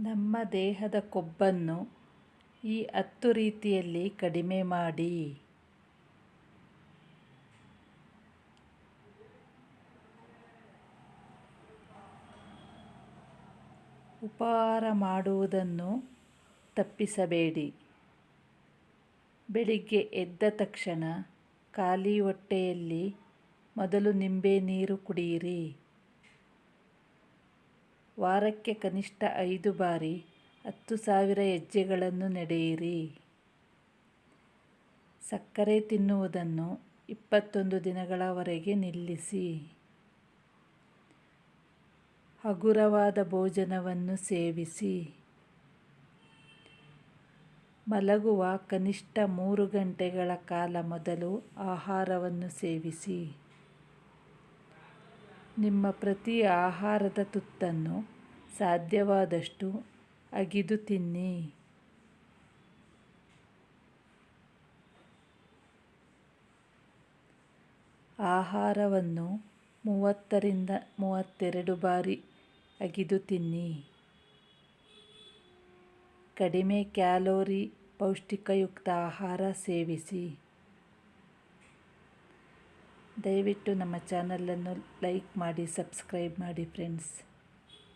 ನಮ್ಮ ದೇಹದ ಕೊಬ್ಬನ್ನು ಈ ಹತ್ತು ರೀತಿಯಲ್ಲಿ ಕಡಿಮೆ ಮಾಡಿ. ಉಪಹಾರ ಮಾಡುವುದನ್ನು ತಪ್ಪಿಸಬೇಡಿ. ಬೆಳಿಗ್ಗೆ ಎದ್ದ ತಕ್ಷಣ ಖಾಲಿ ಹೊಟ್ಟೆಯಲ್ಲಿ ಮೊದಲು ನಿಂಬೆ ನೀರು ಕುಡಿಯಿರಿ ವಾರಕ್ಕೆ ಕನಿಷ್ಠ ಐದು ಬಾರಿ ಹತ್ತು ಸಾವಿರ ಹೆಜ್ಜೆಗಳನ್ನು ನಡೆಯಿರಿ. ಸಕ್ಕರೆ ತಿನ್ನುವುದನ್ನು ಇಪ್ಪತ್ತೊಂದು ದಿನಗಳವರೆಗೆ ನಿಲ್ಲಿಸಿ. ಹಗುರವಾದ ಭೋಜನವನ್ನು ಸೇವಿಸಿ. ಮಲಗುವ ಕನಿಷ್ಠ ಮೂರು ಗಂಟೆಗಳ ಕಾಲ ಮೊದಲು ಆಹಾರವನ್ನು ಸೇವಿಸಿ. ನಿಮ್ಮ ಪ್ರತಿ ಆಹಾರದ ತುತ್ತನ್ನು ಸಾಧ್ಯವಾದಷ್ಟು ಅಗಿದು ತಿನ್ನಿ. ಆಹಾರವನ್ನು ಮೂವತ್ತರಿಂದ ಮೂವತ್ತೆರಡು ಬಾರಿ ಅಗಿದು ತಿನ್ನಿ. ಕಡಿಮೆ ಕ್ಯಾಲೋರಿ ಪೌಷ್ಟಿಕಯುಕ್ತ ಆಹಾರ ಸೇವಿಸಿ. ದಯವಿಟ್ಟು ನಮ್ಮ ಚಾನಲನ್ನು ಲೈಕ್ ಮಾಡಿ ಸಬ್ಸ್ಕ್ರೈಬ್ ಮಾಡಿ ಫ್ರೆಂಡ್ಸ್